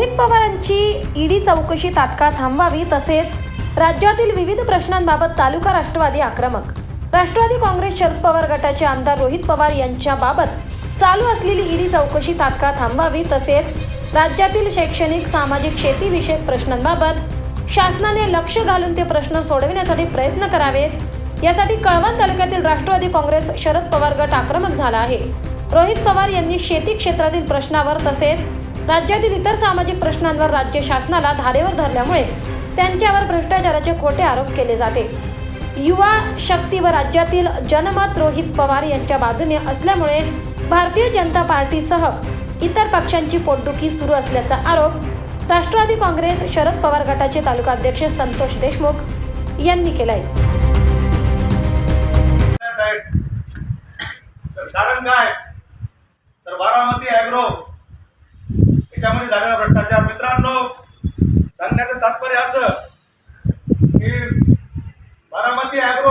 रोहित पवारांची ईडी चौकशी तात्काळ थांबवावी तसेच राज्यातील विविध प्रश्नांबाबत तालुका राष्ट्रवादी आक्रमक. राष्ट्रवादी काँग्रेस शरद पवार गटाचे आमदार रोहित पवार यांच्याबाबत चालू असलेली ईडी चौकशी तात्काळ थांबवावी तसेच राज्यातील शैक्षणिक सामाजिक शेतीविषयक प्रश्नांबाबत शासनाने लक्ष घालून ते प्रश्न सोडविण्यासाठी प्रयत्न करावेत. यासाठी कळवण तालुक्यातील राष्ट्रवादी काँग्रेस शरद पवार गट आक्रमक झाला आहे. रोहित पवार यांनी शेती क्षेत्रातील प्रश्नावर तसेच राज्यातील इतर सामाजिक प्रश्नांवर राज्य शासनाला धारेवर धरल्यामुळे त्यांच्यावर भ्रष्टाचाराचे खोटे आरोप केले जाते. युवा शक्ती व राज्यातील जनमत रोहित पवार यांच्या बाजूने असल्यामुळे भारतीय जनता पार्टीसह इतर पक्षांची पोटदुखी सुरू असल्याचा आरोप राष्ट्रवादी काँग्रेस शरद पवार गटाचे तालुका अध्यक्ष संतोष देशमुख यांनी केलाय. आहे कारण काय? तर बारामती ॲग्रो याच्यामध्ये झालेला भ्रष्टाचार. मित्रांनो सांगण्याचं तात्पर्य असं की बारामती ॲग्रो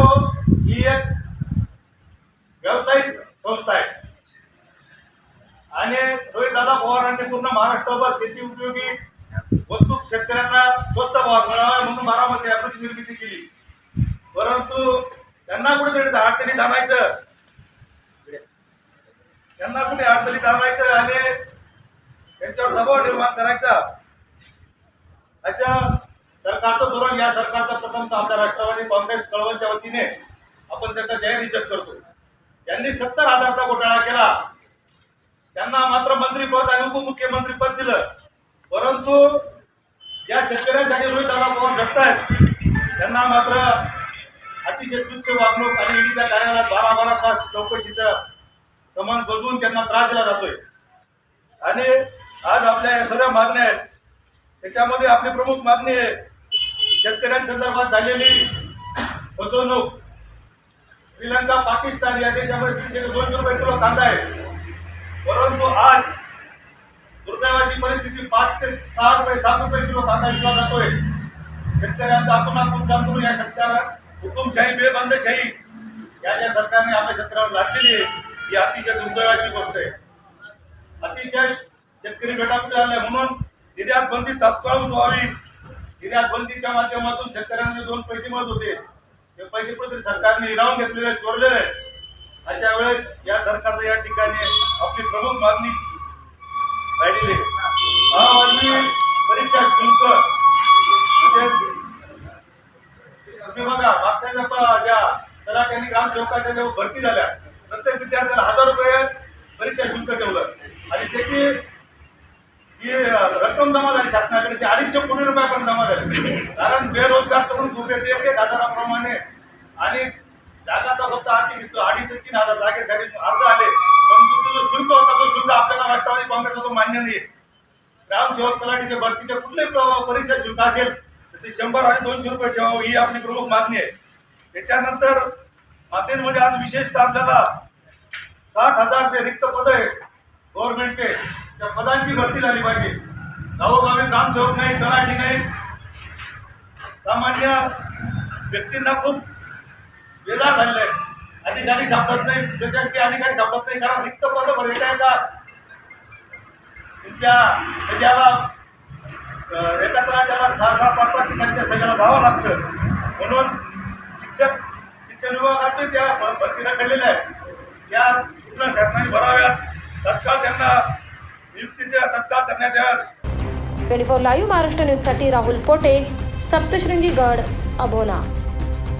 ही एक व्यावसायिक संस्था आहे. आणि रोहित दादा पवारांनी पूर्ण महाराष्ट्रभर शेती उपयोगी वस्तू शेतकऱ्यांना स्वस्त भाव मिळावा म्हणून बारामती ॲग्रोची निर्मिती केली. परंतु त्यांना कुठेतरी अडचणीत आणायचं. त्यांना कुठे अडचणीत आणायचं आणि त्यांच्यावर दबाव निर्माण करायचा. अशा सरकारचं धोरण या सरकारचा प्रथमतः आपल्या राष्ट्रवादी काँग्रेस कळवणच्या वतीने आपण त्याचा जाहीर निषेध करतो. त्यांनी सत्तर हजारचा घोटाळा केला. त्यांना मात्र मंत्रीपद आणि उपमुख्यमंत्रीपद दिलं. परंतु ज्या शेतकऱ्यांसाठी रोहित दादा पवार झटतायत त्यांना मात्र अतिशय तुच्छ वागणूक आणि ईडीच्या कार्यालयात बारा बारा तास चौकशीचा समन बजवून त्यांना त्रास दिला जातोय. आणि आज आपल्या या सर्व मागण्या आहेत. त्याच्यामध्ये आपली प्रमुख मागणी आहे. शेतकऱ्यांसंदर्भात झालेली फसवणूक. श्रीलंका पाकिस्तान या देशामध्ये दीडशे ते दोनशे रुपये किलो कांदा आहे. परंतु आज दुर्दैवाची परिस्थिती पाच ते सहा रुपये सात रुपये किलो कांदा विकला जातोय. शेतकऱ्यांचा आपण नुकसान करून या सरकार हुकुमशाही बेबंदशाही या ज्या सरकारने आपल्या क्षेत्रावर लादलेली आहे ही अतिशय दुर्दैवाची गोष्ट आहे. अतिशय शेतकरी बेटाकुटे आले म्हणून? निर्यात बंदी तात्काळ व्हावी निर्यात बंदीच्या माध्यमातून शेतकऱ्यांना दोन पैसे मिळत होते. ते पैसे कुठेतरी सरकारने हिरावून घेतलेले चोरलेले आहेत. अशा वेळेस या सरकारचं या ठिकाणी आपली प्रमुख मागणी राहिलेली आहे. परीक्षा शुल्क. म्हणजे तुम्ही बघा मागच्या ज्या तलाट्यांनी ग्रामसेवकाच्या जेव्हा भरती झाल्या प्रत्येक विद्यार्थ्याला हजार रुपये परीक्षा शुल्क ठेवलं. आणि त्याची जी रक्कम जमा झाली शासनाकडे ती अडीचशे कोटी रुपयापर्यंत जमा झाली. कारण बेरोजगार तरुण खूप एक एक हजाराप्रमाणे. आणि जागा तर फक्त आधी अडीच ते तीन हजार जागेसाठी अर्ज आले. पण जो शुल्क होता तो शुल्क आपल्याला राष्ट्रवादी काँग्रेसला तो मान्य नाही ग्रामसेवक तलाठीच्या भरतीचे कुठलेही परीक्षा शुल्क असेल तर ते शंभर आणि दोनशे रुपये ठेवावं ही आपली प्रमुख मागणी आहे. त्याच्यानंतर मातेंमध्ये आज विशेषतः आपल्याला साठ हजार जे रिक्त पद आहे गव्हर्नमेंटचे त्या पदांची भरती झाली पाहिजे. गावोगावी ग्रामसेवक नाही तलाठी नाही सामान्य व्यक्तींना खूप बेजार झालेला आहे. अधिकारी सापडत नाही प्रशासकीय अधिकारी सापडत नाही कारण रिक्त पद भरायचं आहे का तुमच्या सजाला अं, एका तलाट्याला सहा सहा पाच पाच ठिकाणच्या सगळ्याला जावं लागतं. म्हणून शिक्षक शिक्षण विभागातले त्या भरतीला घडलेल्या आहेत या पूर्ण शासनाने भराव्यात. तत्काळ त्यांना नियुक्तीच्या तत्काळ करण्यात याव्यात ट्वेंटी फोर लाईव्ह महाराष्ट्र न्यूजसाठी राहुल पोटे सप्तशृंगी गड अबोला